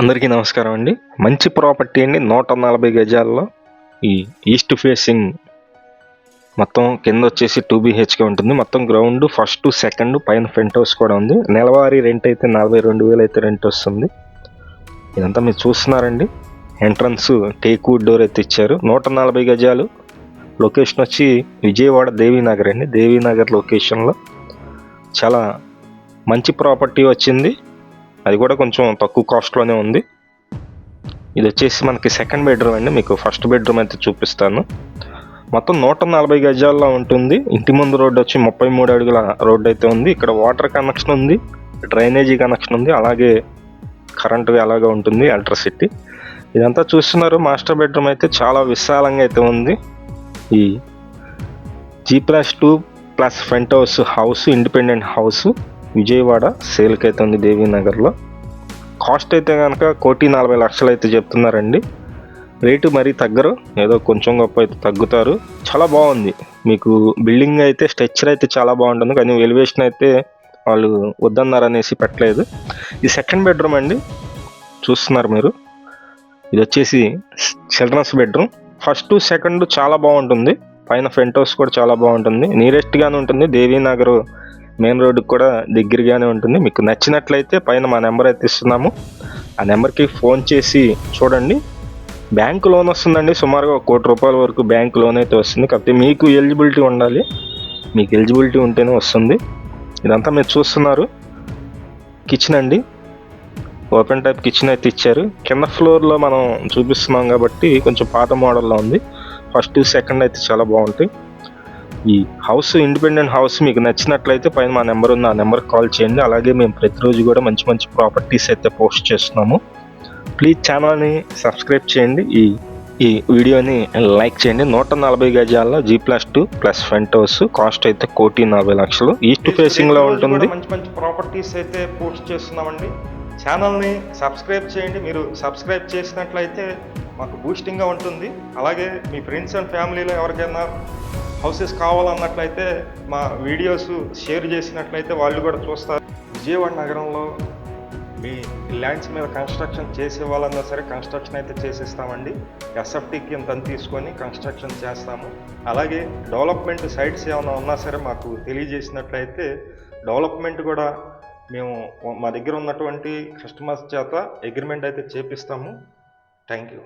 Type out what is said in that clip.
అందరికీ నమస్కారం అండి. మంచి ప్రాపర్టీ అండి. నూట నలభై గజాల్లో ఈ ఈస్ట్ ఫేసింగ్ మొత్తం కింద వచ్చేసి టూ బీహెచ్కే ఉంటుంది. మొత్తం గ్రౌండ్ ఫస్ట్ సెకండ్ పైన ఫ్రంట్ హౌస్ కూడా ఉంది. నెలవారీ రెంట్ అయితే నలభై రెండు వేలు అయితే రెంట్ వస్తుంది. ఇదంతా మీరు చూస్తున్నారండి. ఎంట్రన్స్ టేక్ వుడ్ డోర్ అయితే ఇచ్చారు. నూట నలభై గజాలు లొకేషన్ వచ్చి విజయవాడ దేవీనగర్ అండి. దేవీనగర్ లొకేషన్లో చాలా మంచి ప్రాపర్టీ వచ్చింది. అది కూడా కొంచెం తక్కువ కాస్ట్లోనే ఉంది. ఇది వచ్చేసి మనకి సెకండ్ బెడ్రూమ్ అండి. మీకు ఫస్ట్ బెడ్రూమ్ అయితే చూపిస్తాను. మొత్తం నూట నలభై గజాల్లో ఉంటుంది. ఇంటి ముందు రోడ్డు వచ్చి ముప్పై మూడు అడుగుల రోడ్డు అయితే ఉంది. ఇక్కడ వాటర్ కనెక్షన్ ఉంది. డ్రైనేజీ కనెక్షన్ ఉంది. అలాగే కరెంటు అలాగే ఉంటుంది. ఎలక్ట్రిసిటీ ఇదంతా చూస్తున్నారు. మాస్టర్ బెడ్రూమ్ అయితే చాలా విశాలంగా అయితే ఉంది. ఈ G plus two plus front house house independent house Vijayawada సేల్కి అయితే ఉంది దేవీనగర్లో. కాస్ట్ అయితే కనుక కోటి నలభై లక్షలు అయితే చెప్తున్నారండి. రేటు మరీ తగ్గరు ఏదో కొంచెం గొప్ప అయితే తగ్గుతారు. చాలా బాగుంది. మీకు బిల్డింగ్ అయితే స్ట్రక్చర్ అయితే చాలా బాగుంటుంది. కానీ ఎలివేషన్ అయితే వాళ్ళు వద్దన్నారు అనేసి పెట్టలేదు. ఇది సెకండ్ బెడ్రూమ్ అండి. చూస్తున్నారు మీరు. ఇది వచ్చేసి చిల్డ్రన్స్ బెడ్రూమ్. ఫస్ట్ సెకండ్ చాలా బాగుంటుంది. పైన ఫ్రంట్ హౌస్ కూడా చాలా బాగుంటుంది. నియరెస్ట్గానే ఉంటుంది. దేవీనగర్ మెయిన్ రోడ్డుకి కూడా దగ్గరగానే ఉంటుంది. మీకు నచ్చినట్లయితే పైన మా నెంబర్ అయితే ఇస్తున్నాము. ఆ నెంబర్కి ఫోన్ చేసి చూడండి. బ్యాంక్ లోన్ వస్తుందండి. సుమారుగా ఒక కోటి రూపాయల వరకు బ్యాంక్ లోన్ అయితే వస్తుంది. కాకపోతే మీకు ఎలిజిబిలిటీ ఉండాలి. మీకు ఎలిజిబిలిటీ ఉంటేనే వస్తుంది. ఇదంతా మీరు చూస్తున్నారు. కిచెన్ అండి. ఓపెన్ టైప్ కిచెన్ అయితే ఇచ్చారు. కింద ఫ్లోర్లో మనం చూపిస్తున్నాం కాబట్టి కొంచెం పాత మోడల్లో ఉంది. ఫస్ట్ సెకండ్ అయితే చాలా బాగుంటాయి. ఈ హౌస్ ఇండిపెండెంట్ హౌస్ మీకు నచ్చినట్లయితే పైన మా నెంబర్ ఉంది ఆ నెంబర్కి కాల్ చేయండి. అలాగే మేము ప్రతిరోజు కూడా మంచి మంచి ప్రాపర్టీస్ అయితే పోస్ట్ చేస్తున్నాము. ప్లీజ్ ఛానల్ని సబ్స్క్రైబ్ చేయండి. ఈ ఈ వీడియోని లైక్ చేయండి. నూట నలభై గజాల్లో G plus two plus front house cost అయితే కోటి నలభై లక్షలు. ఈస్ట్ ఫేసింగ్లో ఉంటుంది. మంచి మంచి ప్రాపర్టీస్ అయితే పోస్ట్ చేస్తున్నామండి. ఛానల్ని సబ్స్క్రైబ్ చేయండి. మీరు సబ్స్క్రైబ్ చేసినట్లయితే మాకు బూస్టింగ్గా ఉంటుంది. అలాగే మీ ఫ్రెండ్స్ అండ్ ఫ్యామిలీలో ఎవరికైనా హౌసెస్ కావాలన్నట్లయితే మా వీడియోస్ షేర్ చేసినట్లయితే వాళ్ళు కూడా చూస్తారు. విజయవాడ నగరంలో మీ ల్యాండ్స్ మీద కన్స్ట్రక్షన్ చేసే వాళ్ళన్నా సరే కన్స్ట్రక్షన్ అయితే చేసిస్తామండి. ఎస్ఎఫ్టీకి ఇంత తీసుకొని కన్స్ట్రక్షన్ చేస్తాము. అలాగే డెవలప్మెంట్ సైట్స్ ఏమైనా ఉన్నా సరే మాకు తెలియజేసినట్లయితే డెవలప్మెంట్ కూడా మేము మా దగ్గర ఉన్నటువంటి కస్టమర్స్ చేత అగ్రిమెంట్ అయితే చేపిస్తాము. Thank you